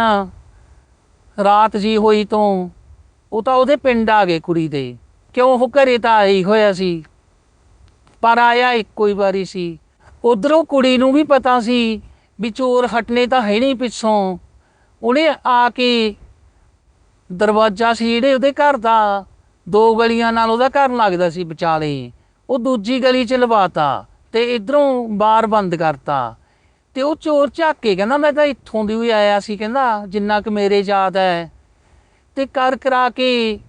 ਰਾਤ ਜੀ ਹੋਈ ਤੋਂ ਉਹ ਤਾਂ ਉਹਦੇ ਪਿੰਡ ਆ ਗਏ ਕੁੜੀ ਦੇ। ਕਿਉਂ ਉਹ ਘਰੇ ਤਾਂ ਆਈ ਹੋਇਆ ਸੀ, ਪਰ ਆਇਆ ਇੱਕੋ ਹੀ ਵਾਰੀ ਸੀ। ਉਧਰੋਂ ਕੁੜੀ ਨੂੰ ਵੀ ਪਤਾ ਸੀ ਵੀ ਚੋਰ ਹਟਨੇ ਤਾਂ ਹੈ ਨਹੀਂ ਪਿੱਛੋਂ। ਉਹਨੇ ਆ ਕੇ ਦਰਵਾਜ਼ਾ ਸੀ ਜਿਹੜੇ ਉਹਦੇ ਘਰ ਦਾ ਦੋ ਗਲੀਆਂ ਨਾਲ ਉਹਦਾ ਘਰ ਲੱਗਦਾ ਸੀ ਵਿਚਾਲੇ। ਉਹ ਦੂਜੀ ਗਲੀ ਚ ਲਵਾਤਾ ਤੇ ਇਧਰੋਂ ਬਾਰ ਬੰਦ ਕਰਤਾ। ਤੇ ਉਹ ਚੋਰ ਝਾਕ ਕੇ ਕਹਿੰਦਾ, ਮੈਂ ਤਾਂ ਇੱਥੋਂ ਦੀ ਹੀ ਆਇਆ ਸੀ, ਕਹਿੰਦਾ, ਜਿੰਨਾ ਕਿ ਮੇਰੇ ਯਾਦ ਹੈ। ਤੇ ਕਰ ਕਰਾ ਕੇ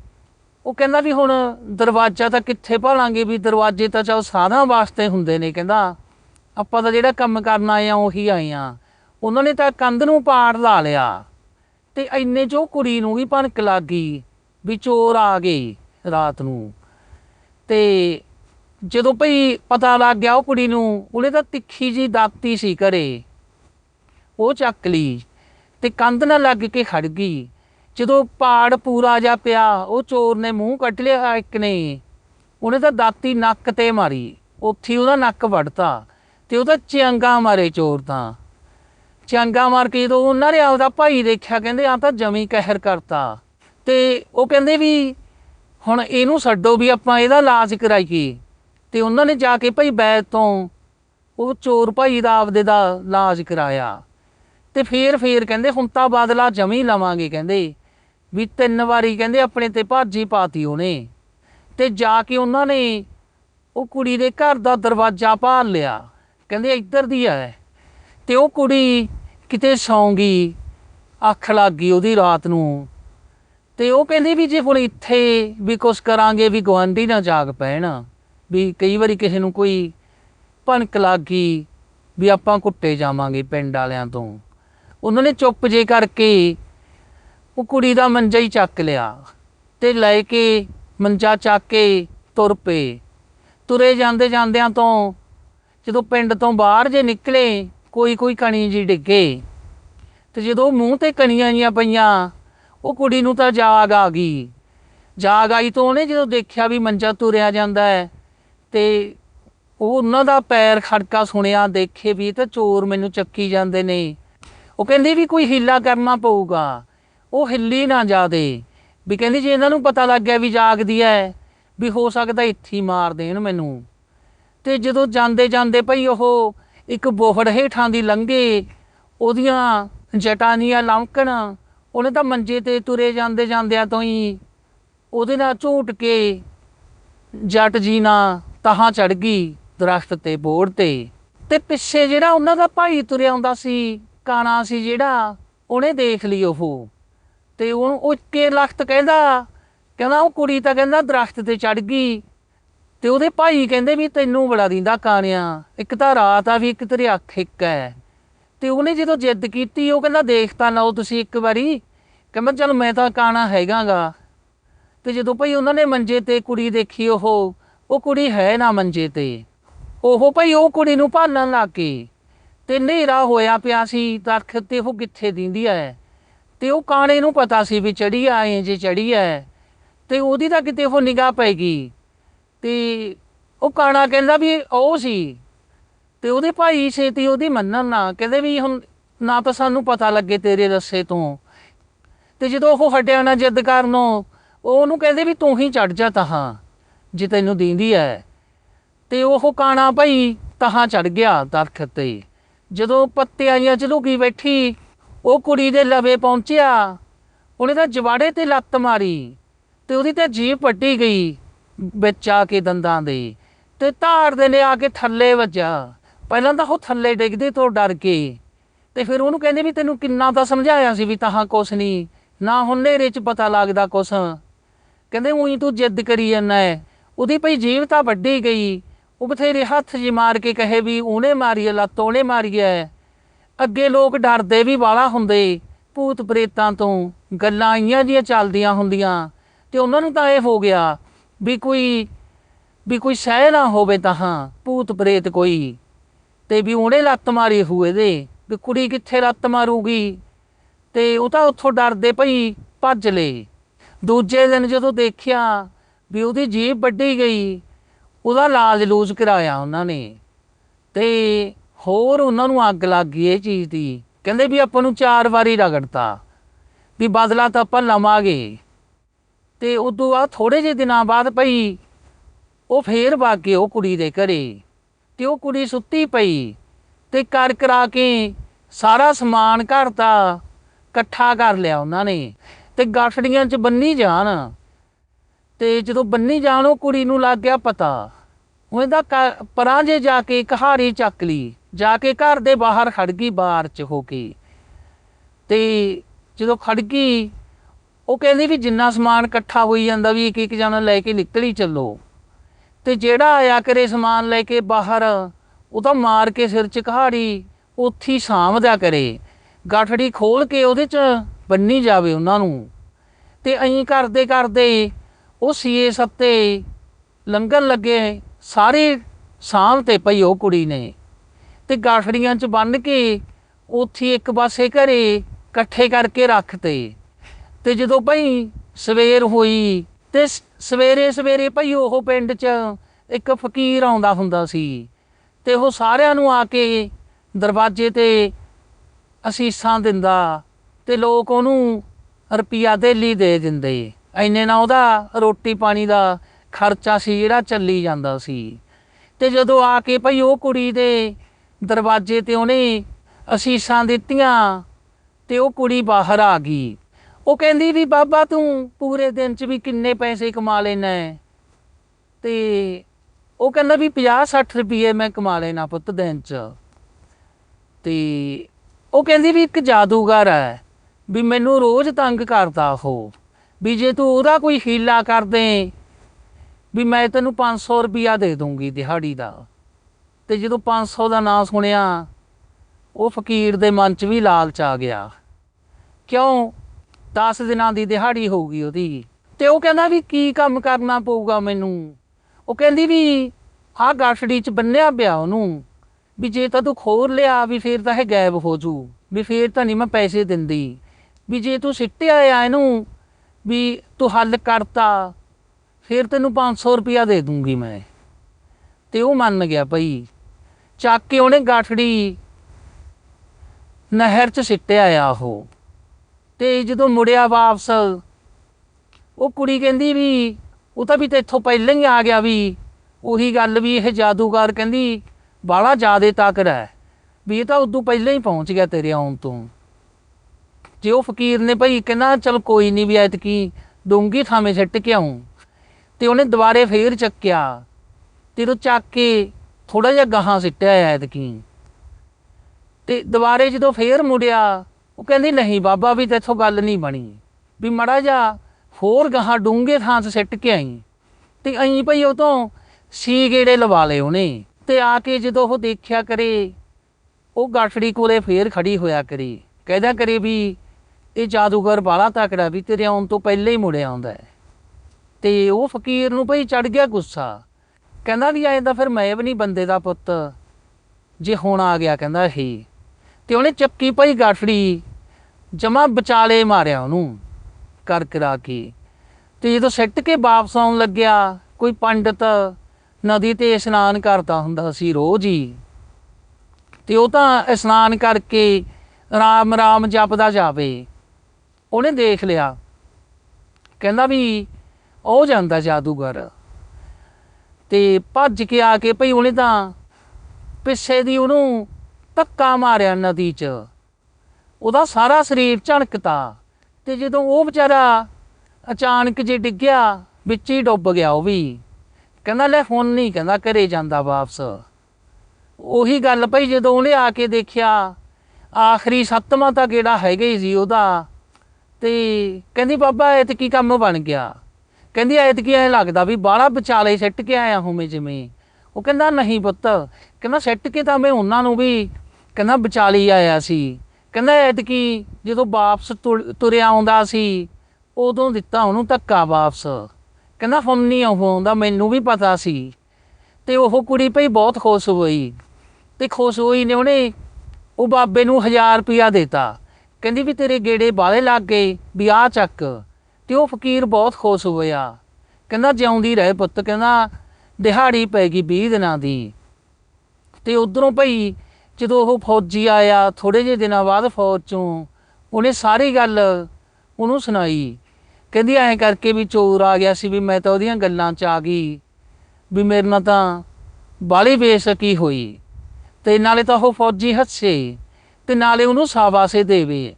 ਉਹ ਕਹਿੰਦਾ ਵੀ ਹੁਣ ਦਰਵਾਜ਼ਾ ਤਾਂ ਕਿੱਥੇ ਭਾਲਾਂਗੇ ਵੀ ਦਰਵਾਜ਼ੇ ਤਾਂ ਚਲ ਸਾਧਾਂ ਵਾਸਤੇ ਹੁੰਦੇ ਨੇ, ਕਹਿੰਦਾ। ਆਪਾਂ ਤਾਂ ਜਿਹੜਾ ਕੰਮ ਕਰਨ ਆਏ ਆ ਉਹੀ ਆਏ ਆ। ਉਹਨਾਂ ਨੇ ਤਾਂ ਕੰਧ ਨੂੰ ਪਾੜ ਲਾ ਲਿਆ। ਤੇ ਇੰਨੇ ਚ ਕੁੜੀ ਨੂੰ ਵੀ ਭਣਕ ਲੱਗ ਗਈ ਵੀ ਚੋਰ ਆ ਗਏ। ਰਾਤ ਨੂੰ। ਤੇ ਜਦੋਂ ਭਈ ਪਤਾ ਲੱਗ ਗਿਆ ਉਹ ਕੁੜੀ ਨੂੰ, ਉਹਨੇ ਤਾਂ ਤਿੱਖੀ ਜੀ ਦਾਤੀ ਸੀ ਘਰੇ। ਉਹ ਚੱਕ ਲਈ ਤੇ ਕੰਧ ਨਾਲ ਲੱਗ ਕੇ ਖੜ ਗਈ। ਜਦੋਂ ਪਾੜ ਪੂਰਾ ਜਾ ਪਿਆ, ਉਹ ਚੋਰ ਨੇ ਮੂੰਹ ਕੱਢ ਲਿਆ ਇੱਕ ਨੇ। ਉਹਨੇ ਤਾਂ ਦਾਤੀ ਨੱਕ ਤੇ ਮਾਰੀ, ਉੱਥੇ ਉਹਦਾ ਨੱਕ ਵੜਤਾ ਤੇ ਉਹਦਾ ਚਿੰਗਾ ਮਾਰੇ ਚੋਰ ਤਾਂ। ਚੰਗਾ ਮਾਰ ਕੇ ਜਦੋਂ ਉਹਨਾਂ ਨੇ ਆਪਦਾ ਭਾਈ ਦੇਖਿਆ, ਕਹਿੰਦੇ ਆ ਤਾਂ ਜਮੀ ਕਹਿਰ ਕਰਤਾ। ਤੇ ਉਹ ਕਹਿੰਦੇ ਵੀ ਹੁਣ ਇਹਨੂੰ ਛੱਡੋ ਵੀ ਆਪਾਂ ਇਹਦਾ ਇਲਾਜ ਕਰਾਈਏ। ਤੇ ਉਹਨਾਂ ਨੇ ਜਾ ਕੇ ਭਾਈ ਬੈਦ ਤੋਂ ਉਹ ਚੋਰ ਭਾਈ ਦਾ ਆਪਦੇ ਦਾ ਇਲਾਜ ਕਰਾਇਆ। ਤੇ ਫੇਰ ਫੇਰ ਕਹਿੰਦੇ, ਹੁਣ ਤਾਂ ਬਾਦਲਾ ਜਮੀ ਲਵਾਂਗੇ, ਕਹਿੰਦੇ। ਵੀ ਤਿੰਨ ਵਾਰੀ ਕਹਿੰਦੇ, ਆਪਣੇ ਤੇ ਭਾਜੀ ਪਾਤੀ ਉਹਨੇ। ਤੇ ਜਾ ਕੇ ਉਹਨਾਂ ਨੇ ਉਹ ਕੁੜੀ ਦੇ ਘਰ ਦਾ ਦਰਵਾਜ਼ਾ ਭਾਲ ਲਿਆ। ਕਹਿੰਦੇ, ਇੱਧਰ ਦੀ ਆ। ਤੇ ਉਹ ਕੁੜੀ ਕਿਤੇ ਸੌਂਗੀ ਅੱਖ ਲੱਗ ਗਈ ਉਹਦੀ ਰਾਤ ਨੂੰ। ਤੇ ਉਹ ਕਹਿੰਦੇ ਵੀ ਜੇ ਹੁਣ ਇੱਥੇ ਵੀ ਕੁਛ ਕਰਾਂਗੇ ਵੀ ਗਵਾਂਢੀ ਨਾ ਜਾਗ ਪੈਣ, ਵੀ ਕਈ ਵਾਰੀ ਕਿਸੇ ਨੂੰ ਕੋਈ ਭਣਕ ਲੱਗ ਗਈ ਵੀ ਆਪਾਂ ਕੁੱਟੇ ਜਾਵਾਂਗੇ ਪਿੰਡ ਵਾਲਿਆਂ ਤੋਂ। ਉਹਨਾਂ ਨੇ ਚੁੱਪ ਜੇ ਕਰਕੇ ਉਹ ਕੁੜੀ ਦਾ ਮੰਜਾ ਹੀ ਚੱਕ ਲਿਆ ਤੇ ਲੈ ਕੇ ਮੰਜਾ ਚੱਕ ਕੇ ਤੁਰ ਪਏ। ਤੁਰੇ ਜਾਂਦੇ ਜਾਂਦਿਆਂ ਤੋਂ ਜਦੋਂ ਪਿੰਡ ਤੋਂ ਬਾਹਰ ਜੇ ਨਿਕਲੇ ਕੋਈ ਕੋਈ ਕਣੀ ਜੀ ਡਿੱਗੇ ਤੇ ਜਦੋਂ ਮੂੰਹ ਤੇ ਕਣੀਆਂ ਜੀਆਂ ਪਈਆਂ ਉਹ ਕੁੜੀ ਨੂੰ ਤਾਂ ਜਾਗ ਆ ਗਈ। ਜਾਗ ਆਈ ਤੋਂ ਉਹਨੇ ਜਦੋਂ ਦੇਖਿਆ ਵੀ ਮੰਜਾ ਤੁਰਿਆ ਜਾਂਦਾ ਹੈ ਤੇ ਉਹ ਉਹਨਾਂ ਦਾ ਪੈਰ ਖੜਕਾ ਸੁਣਿਆ, ਦੇਖੇ ਵੀ ਇਹ ਤਾਂ ਚੋਰ ਮੈਨੂੰ ਚੱਕੀ ਜਾਂਦੇ ਨੇ। ਉਹ ਕਹਿੰਦੀ ਵੀ ਕੋਈ ਹਿੱਲਾ ਕਰਨਾ ਪਊਗਾ। ਉਹ ਹਿੱਲੀ ਨਾ ਜਾਦੇ। ਵੀ ਕਹਿੰਦੀ ਜੇ ਇਹਨਾਂ ਨੂੰ ਪਤਾ ਲੱਗ ਗਿਆ ਵੀ ਜਾਗਦੀ ਹੈ, ਵੀ ਹੋ ਸਕਦਾ ਇੱਥੇ ਮਾਰ ਦੇਣ ਮੈਨੂੰ। ਤੇ ਜਦੋਂ ਜਾਂਦੇ ਜਾਂਦੇ ਭਈ ਉਹ ਇੱਕ ਬੋਹੜ ਹੇਠਾਂ ਦੀ ਲੰਘੇ, ਉਹਦੀਆਂ ਜਟਾਨੀਆਂ ਲੰਕਣ ਉਹਨੇ ਤਾਂ ਮੰਜੇ ਤੇ ਤੁਰੇ ਜਾਂਦੇ ਜਾਂਦਿਆਂ ਤੋਂ ਹੀ ਉਹਦੇ ਨਾਲ ਝੂਟ ਕੇ ਜੱਟ ਜੀ ਨਾ ਤਹਾਂ ਚੜ ਗਈ ਦਰਖਤ ਤੇ, ਬੋੜ ਤੇ। ਤੇ ਪਿੱਛੇ ਜਿਹੜਾ ਉਹਨਾਂ ਦਾ ਭਾਈ ਤੁਰਿਆ ਆਉਂਦਾ ਸੀ, ਕਾਣਾ ਸੀ ਜਿਹੜਾ, ਉਹਨੇ ਦੇਖ ਲਈ ਉਹ। ਤੇ ਉਹਨੂੰ ਉਹ ਕੇ ਲਖਤ ਕਹਿੰਦਾ ਕਹਿੰਦਾ ਉਹ ਕੁੜੀ ਤਾਂ ਕਹਿੰਦਾ ਦਰਖਤ ਤੇ ਚੜ ਗਈ। ਤੇ ਉਹਦੇ ਭਾਈ ਕਹਿੰਦੇ ਵੀ ਤੈਨੂੰ ਬੜਾ ਦਿੰਦਾ ਕਾਣਿਆ, ਇੱਕ ਤਾਂ ਰਾਤ ਆ ਵੀ ਇੱਕ ਤੇਰੀ ਅੱਖ ਇੱਕ ਹੈ। ਤੇ ਉਹਨੇ ਜਦੋਂ ਜਿੱਦ ਕੀਤੀ, ਉਹ ਕਹਿੰਦਾ, ਦੇਖ ਤਾਂ ਲਓ ਤੁਸੀਂ ਇੱਕ ਵਾਰੀ। ਕਹਿੰਦਾ ਚਲ ਮੈਂ ਤਾਂ ਕਾਣਾ ਹੈਗਾਗਾ। ਤੇ ਜਦੋਂ ਭਈ ਉਹਨਾਂ ਨੇ ਮੰਜੇ ਤੇ ਕੁੜੀ ਦੇਖੀ ਉਹ ਉਹ ਕੁੜੀ ਹੈ ਨਾ ਮੰਜੇ ਤੇ। ਉਹ ਭਈ, ਉਹ ਕੁੜੀ ਨੂੰ ਭਾਲਣ ਲੱਗ ਗਏ ਤੇ ਹਨੇਰਾ ਹੋਇਆ ਪਿਆ ਸੀ, ਦਰਖਤ ਤੇ ਉਹ ਕਿੱਥੇ ਦਿੰਦੀ ਐ? ਤੇ ਉਹ ਕਾਣੇ ਨੂੰ ਪਤਾ ਸੀ ਵੀ ਚੜੀ ਆਏ ਜੇ ਚੜੀ ਐ। ਤੇ ਉਹਦੀ ਤਾਂ ਕਿਤੇ ਉਹ ਨਿਗਾਹ ਪੈ ਗਈ। ਤੇ ਉਹ ਕਾਣਾ ਕਹਿੰਦਾ ਵੀ ਉਹ ਸੀ। ਤੇ ਉਹਦੇ ਭਾਈ ਛੇਤੀ ਉਹਦੀ ਮੰਨਣ ਨਾ, ਕਹਿੰਦੇ ਵੀ ਹੁਣ ਨਾ ਤਾਂ ਸਾਨੂੰ ਪਤਾ ਲੱਗੇ ਤੇਰੇ ਰਸੇ ਤੋਂ। ਤੇ ਜਦੋਂ ਉਹ ਹਟਿਆ ਨਾ ਜਿੱਦ ਕਰਨੋਂ ਉਹ ਉਹਨੂੰ ਕਹਿੰਦੇ ਵੀ ਤੂੰ ਹੀ ਚੜ ਜਾ ਤਹਾਂ, ਜੇ ਤੈਨੂੰ ਦੀਂਦੀ ਐ। ਤੇ ਉਹ ਕਾਣਾ ਭਾਈ ਤਹਾਂ ਚੜ ਗਿਆ ਦਰਖਤ ਤੇ। ਜਦੋਂ ਪੱਤਿਆਂ ਜਾਂ ਚ ਲੁਕੀ ਬੈਠੀ, ਉਹ ਕੁੜੀ ਦੇ ਲਵੇ ਪਹੁੰਚਿਆ। ਉਹਨੇ ਤਾਂ ਜਵਾੜੇ ਤੇ ਲੱਤ ਮਾਰੀ ਤੇ ਉਹਦੀ ਤਾਂ ਜੀਭ ਪੱਟੀ ਗਈ ਵਿੱਚ ਆ ਕੇ ਦੰਦਾਂ ਦੇ। ਤੇ ਧਾਰ ਦੇ ਨੇ ਆ ਕੇ ਥੱਲੇ ਵੱਜਾ ਪਹਿਲਾਂ ਤਾਂ ਉਹ ਥੱਲੇ ਡਿੱਗਦੇ ਤੋਂ ਡਰ ਕੇ ਤੇ ਫਿਰ ਉਹਨੂੰ ਕਹਿੰਦੇ ਵੀ ਤੈਨੂੰ ਕਿੰਨਾ ਤਾਂ ਸਮਝਾਇਆ ਸੀ ਵੀ ਤਹਾਂ ਕੁਛ ਨਹੀਂ, ਨਾ ਹੁਣ ਨੇਰੇ 'ਚ ਪਤਾ ਲੱਗਦਾ ਕੁਛ। ਕਹਿੰਦੇ ਉਹੀ ਤੂੰ ਜਿੱਦ ਕਰੀ ਜਾਂਦਾ ਹੈ। ਉਹਦੀ ਭਈ ਜੀਵ ਤਾਂ ਵੱਡੀ ਗਈ। ਉਹ ਬਥੇਰੇ ਹੱਥ ਜੀ ਮਾਰ ਕੇ ਕਹੇ ਵੀ ਉਹਨੇ ਮਾਰੀ ਲੱਤ ਉਹਨੇ ਮਾਰੀ ਹੈ। ਅੱਗੇ ਲੋਕ ਡਰਦੇ ਵੀ ਵਾਲਾ ਹੁੰਦੇ, ਭੂਤ ਪ੍ਰੇਤਾਂ ਤੋਂ ਗੱਲਾਂ ਆਈਆਂ ਜੀਆਂ ਚੱਲਦੀਆਂ ਹੁੰਦੀਆਂ। ਤੇ ਉਹਨਾਂ ਨੂੰ ਤਾਂ ਇਹ ਹੋ ਗਿਆ ਵੀ ਕੋਈ ਵੀ ਕੋਈ ਸਹਿ ਨਾ ਹੋਵੇ ਤਾਂ ਭੂਤ ਪ੍ਰੇਤ ਕੋਈ। ਤੇ ਵੀ ਉਹਨੇ ਲੱਤ ਮਾਰੀ ਹੋਏ ਦੇ ਵੀ ਕੁੜੀ ਕਿੱਥੇ ਲੱਤ ਮਾਰੂਗੀ? ਤੇ ਉਹ ਤਾਂ ਉੱਥੋਂ ਡਰਦੇ ਭਈ ਭੱਜ ਲਏ ਦੂਜੇ ਦਿਨ ਜਦੋਂ ਦੇਖਿਆ ਵੀ ਉਹਦੀ ਜੀਭ ਵੱਢੀ ਗਈ, ਉਹਦਾ ਲਾਜ ਲੂਜ ਕਰਾਇਆ ਉਹਨਾਂ ਨੇ। ਤੇ ਹੋਰ ਉਹਨਾਂ ਨੂੰ ਅੱਗ ਲੱਗ ਗਈ ਇਹ ਚੀਜ਼ ਦੀ। ਕਹਿੰਦੇ ਵੀ ਆਪਾਂ ਨੂੰ ਚਾਰ ਵਾਰੀ ਰਗੜਤਾ, ਵੀ ਬਦਲਾ ਤਾਂ ਆਪਾਂ ਲਵਾਂਗੇ। ਤੇ ਉਦੋਂ ਬਾਅਦ ਥੋੜੇ ਜਿਹੇ ਦਿਨਾਂ ਬਾਅਦ ਭਈ ਉਹ ਫੇਰ ਵਗ ਗਏ ਉਹ ਕੁੜੀ ਦੇ ਘਰੇ। ਤੇ ਉਹ ਕੁੜੀ ਸੁੱਤੀ ਪਈ ਤੇ ਕਰ ਕਰਾ ਕੇ ਸਾਰਾ ਸਮਾਨ ਘਰ ਦਾ ਇਕੱਠਾ ਕਰ ਲਿਆ ਉਹਨਾਂ ਨੇ ਤੇ ਗਾਠੜੀਆਂ 'ਚ ਬੰਨੀ ਜਾਣ। ਤੇ ਜਦੋਂ ਬੰਨੀ ਜਾਣ, ਉਹ ਕੁੜੀ ਨੂੰ ਲੱਗ ਗਿਆ ਪਤਾ। ਉਹ ਇਹਦਾ ਕ- ਪਰਾਂ ਜੇ ਜਾ ਕੇ ਕਹਾਰੀ ਚੱਕ ਲਈ, ਜਾ ਕੇ ਘਰ ਦੇ ਬਾਹਰ ਖੜ ਗਈ ਬਾਹਰ 'ਚ ਹੋ ਕੇ। ਤੇ ਜਦੋਂ ਖੜ ਗਈ, ਉਹ ਕਹਿੰਦੀ ਵੀ ਜਿੰਨਾ ਸਮਾਨ ਇਕੱਠਾ ਹੋਈ ਜਾਂਦਾ ਵੀ ਇੱਕ ਇੱਕ ਜਣਾ ਲੈ ਕੇ ਨਿਕਲੀ ਚੱਲੋ। ਤੇ ਜਿਹੜਾ ਆਇਆ ਕਰੇ ਸਮਾਨ ਲੈ ਕੇ ਬਾਹਰ, ਉਹ ਤਾਂ ਮਾਰ ਕੇ ਸਿਰ 'ਚ ਕਹਾੜੀ, ਉੱਥੀ ਹੀ ਸਾਂਭਦਿਆ ਕਰੇ। ਗਾਠੜੀ ਖੋਲ ਕੇ ਉਹਦੇ 'ਚ ਬੰਨੀ ਜਾਵੇ ਉਹਨਾਂ ਨੂੰ। ਤੇ ਐਂ ਕਰਦੇ ਕਰਦੇ ਉਹ ਸੀਏ ਸੱਤੇ ਲੰਘਣ ਲੱਗੇ, ਸਾਰੇ ਸਾਂਭ ਤੇ ਪਈ ਉਹ ਕੁੜੀ ਨੇ। ਤੇ ਗਾਠੜੀਆਂ 'ਚ ਬੰਨ ਕੇ ਉੱਥੇ ਇੱਕ ਪਾਸੇ ਘਰੇ ਇਕੱਠੇ ਕਰਕੇ ਰੱਖਤੇ। ਤੇ ਜਦੋਂ ਭਈ ਸਵੇਰ ਹੋਈ ਤੇ ਸ- ਸਵੇਰੇ ਸਵੇਰੇ ਭਈ ਉਹ ਪਿੰਡ 'ਚ ਇੱਕ ਫਕੀਰ ਆਉਂਦਾ ਹੁੰਦਾ ਸੀ ਤੇ ਉਹ ਸਾਰਿਆਂ ਨੂੰ ਆ ਕੇ ਦਰਵਾਜ਼ੇ ਤੇ ਅਸੀਸਾਂ ਦਿੰਦਾ ਤੇ ਲੋਕ ਉਹਨੂੰ ਰੁਪਿਆ ਦੇਲੀ ਦੇ ਦਿੰਦੇ। ਐਨੇ ਨਾਲ ਉਹਦਾ ਰੋਟੀ ਪਾਣੀ ਦਾ ਖਰਚਾ ਸੀ ਜਿਹੜਾ ਚੱਲੀ ਜਾਂਦਾ ਸੀ। ਤੇ ਜਦੋਂ ਆ ਕੇ ਭਈ ਉਹ ਕੁੜੀ ਦੇ ਦਰਵਾਜ਼ੇ ਤੇ ਉਹਨੇ ਅਸੀਸਾਂ ਦਿੱਤੀਆਂ ਤੇ ਉਹ ਕੁੜੀ ਬਾਹਰ ਆ ਗਈ। ਉਹ ਕਹਿੰਦੀ ਵੀ ਬਾਬਾ ਤੂੰ ਪੂਰੇ ਦਿਨ 'ਚ ਵੀ ਕਿੰਨੇ ਪੈਸੇ ਕਮਾ ਲੈਣਾ ਹੈ। ਤੇ ਉਹ ਕਹਿੰਦਾ ਵੀ 50 60 ਰੁਪਏ ਮੈਂ ਕਮਾ ਲੈਣਾ ਪੁੱਤ ਦਿਨ 'ਚ। ਤੇ ਉਹ ਕਹਿੰਦੀ ਵੀ ਇੱਕ ਜਾਦੂਗਰ ਹੈ, ਵੀ ਮੈਨੂੰ ਰੋਜ਼ ਤੰਗ ਕਰਦਾ ਉਹ, ਵੀ ਜੇ ਤੂੰ ਉਹਦਾ ਕੋਈ ਹੀਲਾ ਕਰ ਦੇ, ਵੀ ਮੈਂ ਤੈਨੂੰ 500 ਰੁਪਿਆ ਦੇ ਦੂੰਗੀ ਦਿਹਾੜੀ ਦਾ। ਤੇ ਜਦੋਂ 500 ਦਾ ਨਾਂ ਸੁਣਿਆ, ਉਹ ਫਕੀਰ ਦੇ ਮਨ 'ਚ ਵੀ ਲਾਲਚ ਆ ਗਿਆ। ਕਿਉਂ? 10 ਦਿਨਾਂ ਦੀ ਦਿਹਾੜੀ ਹੋਊਗੀ ਉਹਦੀ। ਤੇ ਉਹ ਕਹਿੰਦਾ ਵੀ ਕੀ ਕੰਮ ਕਰਨਾ ਪਊਗਾ ਮੈਨੂੰ? ਉਹ ਕਹਿੰਦੀ ਵੀ ਆਹ ਗਾਠੜੀ 'ਚ ਬੰਨਿਆ ਪਿਆ ਉਹਨੂੰ। ਵੀ ਜੇ ਤਾਂ ਤੂੰ ਖੋਰ ਲਿਆ ਵੀ ਫੇਰ ਤਾਂ ਇਹ ਗਾਇਬ ਹੋ ਜੂ। ਵੀ ਫੇਰ ਤਾਂ ਨਹੀਂ ਮੈਂ ਪੈਸੇ ਦਿੰਦੀ। ਵੀ ਜੇ ਤੂੰ ਸਿੱਟਿਆ ਆ ਇਹਨੂੰ, ਵੀ ਤੂੰ ਹੱਲ ਕਰਤਾ, ਫੇਰ ਤੈਨੂੰ 500 ਰੁਪਇਆ ਦੇ ਦੂੰਗੀ ਮੈਂ। ਤੇ ਉਹ ਮੰਨ ਗਿਆ ਭਈ, ਚੱਕ ਕੇ ਉਹਨੇ ਗਾਠੜੀ ਨਹਿਰ 'ਚ ਸਿੱਟਿਆ ਆ ਉਹ। ਤੇ ਜਦੋਂ ਮੁੜਿਆ ਵਾਪਸ, ਉਹ ਕੁੜੀ ਕਹਿੰਦੀ ਵੀ, ਉਹ ਤਾਂ ਵੀ ਤੇ ਇੱਥੋਂ ਪਹਿਲਾਂ ਹੀ ਆ ਗਿਆ ਵੀ, ਉਹੀ ਗੱਲ ਵੀ ਇਹ ਜਾਦੂਗਰ ਕਹਿੰਦੀ ਬਾਲਾ ਜ਼ਿਆਦੇ ਤਾਕਤ ਹੈ, ਵੀ ਇਹ ਤਾਂ ਉਦੋਂ ਪਹਿਲਾਂ ਹੀ ਪਹੁੰਚ ਗਿਆ ਤੇਰੇ ਆਉਣ ਤੋਂ। ਜੇ ਉਹ ਫਕੀਰ ਨੇ ਭਾਈ ਕਹਿੰਦਾ, ਚਲ ਕੋਈ ਨਹੀਂ ਵੀ ਐਤਕੀ ਦੂੰਗੀ ਥਾਵੇਂ ਸਿੱਟ ਕੇ ਆਉਂ ਤੇ ਉਹਨੇ ਦੁਬਾਰੇ ਫੇਰ ਚੱਕਿਆ, ਤੇ ਉਹ ਚੱਕ ਕੇ ਥੋੜਾ ਜਿਹਾ ਗਾਹਾਂ ਸਿੱਟਿਆ ਐਤਕੀ। ਤੇ ਦੁਬਾਰੇ ਜਦੋਂ ਫੇਰ ਮੁੜਿਆ ਉਹ ਕਹਿੰਦੀ, ਨਹੀਂ ਬਾਬਾ, ਵੀ ਤੇਥੋਂ ਗੱਲ ਨਹੀਂ ਬਣੀ। ਵੀ ਮੜਾ ਜਾ ਹੋਰ ਗਾਹਾਂ ਡੂੰਗੇ ਥਾਂ 'ਚ ਸਿੱਟ ਕੇ ਆਈ। ਤੇ ਅਈ ਭਈ ਉਹ ਤੋਂ ਸੀ ਗੇੜੇ ਲਵਾ ਲਏ ਉਹਨੇ। ਤੇ ਆ ਕੇ ਜਦੋਂ ਉਹ ਦੇਖਿਆ ਕਰੇ, ਉਹ ਗਾਠੜੀ ਕੋਲੇ ਫੇਰ ਖੜੀ ਹੋਇਆ ਕਰੀ। ਕਹਿੰਦਾ ਕਰੇ ਵੀ, ਇਹ ਜਾਦੂਗਰ ਬਾਲਾ ਤਕੜਾ ਵੀ ਤੇਰੇ ਆਉਣ ਤੋਂ ਪਹਿਲਾਂ ਹੀ ਮੁੜਿਆ ਆਉਂਦਾ ਹੈ। ਤੇ ਉਹ ਫਕੀਰ ਨੂੰ ਭਈ ਚੜ ਗਿਆ ਗੁੱਸਾ। ਕਹਿੰਦਾ ਵੀ ਐਂ ਤਾਂ ਫਿਰ ਮੈਂ ਵੀ ਨਹੀਂ ਬੰਦੇ ਦਾ ਪੁੱਤ। ਜੇ ਹੁਣ ਆ ਗਿਆ, ਕਹਿੰਦਾ ਇਹ। ਤੇ ਉਹਨੇ ਚੱਕੀ ਪਈ ਗਾਠੜੀ ਜਮਾ ਵਿਚਾਲੇ ਮਾਰਿਆ ਉਹਨੂੰ, ਕਰ ਕਰਾ ਕੇ। ਤੇ ਜਦੋਂ ਸਿੱਟ ਕੇ ਵਾਪਸ ਆਉਣ ਲੱਗਿਆ, ਕੋਈ ਪੰਡਤ ਨਦੀ ਤੇ ਇਸ਼ਨਾਨ ਕਰਦਾ ਹੁੰਦਾ ਸੀ ਰੋਜ਼ ਹੀ। ਤੇ ਉਹ ਤਾਂ ਇਸ਼ਨਾਨ ਕਰਕੇ ਰਾਮ ਰਾਮ ਜਪਦਾ ਜਾਵੇ। ਉਹਨੇ ਦੇਖ ਲਿਆ। ਕਹਿੰਦਾ ਵੀ ਉਹ ਜਾਂਦਾ ਜਾਦੂਗਰ। ਤੇ ਭੱਜ ਕੇ ਆ ਕੇ ਭਈ ਉਹਨੇ ਤਾਂ ਪਿੱਛੇ ਦੀ ਉਹਨੂੰ ਧੱਕਾ ਮਾਰਿਆ ਨਦੀ 'ਚ। ਉਹਦਾ ਸਾਰਾ ਸਰੀਰ ਝਣਕਤਾ। ਤੇ ਜਦੋਂ ਉਹ ਵਿਚਾਰਾ ਅਚਾਨਕ ਜੇ ਡਿੱਗਿਆ, ਵਿੱਚ ਹੀ ਡੁੱਬ ਗਿਆ ਉਹ ਵੀ। ਕਹਿੰਦਾ, ਲੈ, ਹੁਣ ਨਹੀਂ, ਕਹਿੰਦਾ, ਘਰੇ ਜਾਂਦਾ ਵਾਪਸ। ਉਹੀ ਗੱਲ ਭਈ ਜਦੋਂ ਉਹਨੇ ਆ ਕੇ ਦੇਖਿਆ, ਆਖਰੀ ਸੱਤਵਾਂ ਤਾਂ ਗੇੜਾ ਹੈਗਾ ਹੀ ਸੀ ਉਹਦਾ। ਤੇ ਕਹਿੰਦੀ, ਬਾਬਾ ਇਹ ਤੇ ਕੀ ਕੰਮ ਬਣ ਗਿਆ। ਕਹਿੰਦੀ, ਐਤਕੀ ਐ ਲੱਗਦਾ ਵੀ ਬਾਹਲਾ ਵਿਚਾਲੇ ਸਿੱਟ ਕੇ ਆਇਆ ਹੋਵੇਂ ਜਿਵੇਂ। ਉਹ ਕਹਿੰਦਾ, ਨਹੀਂ ਪੁੱਤ। ਕਹਿੰਦਾ, ਸਿੱਟ ਕੇ ਤਾਂ ਮੈਂ ਉਹਨਾਂ ਨੂੰ ਵੀ, ਕਹਿੰਦਾ, ਵਿਚਾਲੇ ਆਇਆ ਸੀ। ਕਹਿੰਦਾ ਐਤਕੀ ਜਦੋਂ ਵਾਪਸ ਤੁਰ- ਤੁਰਿਆ ਆਉਂਦਾ ਸੀ, ਉਦੋਂ ਦਿੱਤਾ ਉਹਨੂੰ ਧੱਕਾ ਵਾਪਸ। ਕਹਿੰਦਾ ਹੁਣ ਨਹੀਂ ਉਹ ਆਉਂਦਾ, ਮੈਨੂੰ ਵੀ ਪਤਾ ਸੀ। ਤੇ ਉਹ ਕੁੜੀ ਭਈ ਬਹੁਤ ਖੁਸ਼ ਹੋਈ। ਤੇ ਖੁਸ਼ ਹੋਈ ਨੇ ਉਹਨੇ ਉਹ ਬਾਬੇ ਨੂੰ 1000 ਰੁਪਿਆ ਦਿੱਤਾ। ਕਹਿੰਦੀ ਵੀ ਤੇਰੇ ਗੇੜੇ ਬਾਲੇ ਲੱਗ ਗਏ, ਵੀ ਆ ਚੱਕ। ਤੇ ਉਹ ਫਕੀਰ ਬਹੁਤ ਖੁਸ਼ ਹੋਇਆ। ਕਹਿੰਦਾ ਜਿਉਂਦੀ ਰਹੇ ਪੁੱਤ, ਕਹਿੰਦਾ ਦਿਹਾੜੀ ਪੈ ਗਈ 20 ਦਿਨਾਂ ਦੀ। ਤੇ ਉਧਰੋਂ ਭਈ ਜਦੋਂ ਉਹ ਫੌਜੀ ਆਇਆ ਥੋੜੇ ਜਿਹੇ ਦਿਨਾਂ ਬਾਅਦ ਫੌਜ ਚੋਂ, ਉਹਨੇ ਸਾਰੀ ਗੱਲ ਉਹਨੂੰ ਸੁਣਾਈ। ਕਹਿੰਦੀ ਐਂ ਕਰਕੇ ਵੀ ਚੋਰ ਆ ਗਿਆ ਸੀ ਵੀ ਮੈਂ ਤਾਂ ਉਹਦੀਆਂ ਗੱਲਾਂ 'ਚ ਆ ਗਈ, ਵੀ ਮੇਰੇ ਨਾਲ ਤਾਂ ਬਾਲੀ ਬੇਸਕੀ ਹੋਈ। ਤੇ ਨਾਲੇ ਤਾਂ ਉਹ ਫੌਜੀ ਹੱਸੇ, ਤੇ ਨਾਲੇ ਉਹਨੂੰ ਸਾਬਾਸੇ ਦੇਵੇ।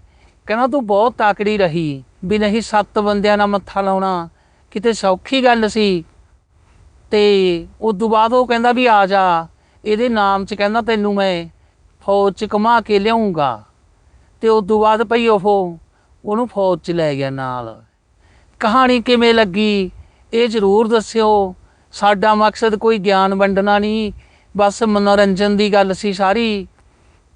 ਕਹਿੰਦਾ, ਤੂੰ ਬਹੁਤ ਤਾਕੜੀ ਰਹੀ, ਵੀ ਨਹੀਂ ਸੱਤ ਬੰਦਿਆਂ ਨਾਲ ਮੱਥਾ ਲਾਉਣਾ, ਕਿਤੇ ਸੌਖੀ ਗੱਲ ਸੀ। ਤੇ ਉਸ ਤੋਂ ਬਾਅਦ ਉਹ ਕਹਿੰਦਾ ਵੀ ਆ ਜਾ, ਇਹਦੇ ਨਾਮ 'ਚ ਕਹਿੰਦਾ ਤੈਨੂੰ ਮੈਂ। ਫੌਜ 'ਚ ਘੁਮਾ ਕੇ ਲਿਆਉਂਗਾ। ਤੇ ਉਸ ਤੋਂ ਬਾਅਦ ਭਈ ਉਹ ਉਹਨੂੰ ਫੌਜ 'ਚ ਲੈ ਗਿਆ ਨਾਲ। ਕਹਾਣੀ ਕਿਵੇਂ ਲੱਗੀ? ਇਹ ਜ਼ਰੂਰ ਦੱਸਿਓ। ਸਾਡਾ ਮਕਸਦ ਕੋਈ ਗਿਆਨ ਵੰਡਣਾ ਨਹੀਂ, ਬਸ ਮਨੋਰੰਜਨ ਦੀ ਗੱਲ ਸੀ ਸਾਰੀ।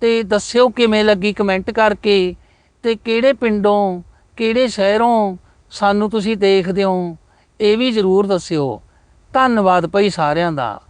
ਤੇ ਦੱਸਿਓ ਕਿਵੇਂ ਲੱਗੀ ਕਮੈਂਟ ਕਰਕੇ। ਤੇ ਕਿਹੜੇ ਪਿੰਡੋਂ, ਕਿਹੜੇ ਸ਼ਹਿਰੋਂ ਸਾਨੂੰ ਤੁਸੀਂ ਦੇਖਦੇ ਹੋ, ਇਹ ਵੀ ਜ਼ਰੂਰ ਦੱਸਿਓ। ਧੰਨਵਾਦ ਭਾਈ ਸਾਰਿਆਂ ਦਾ।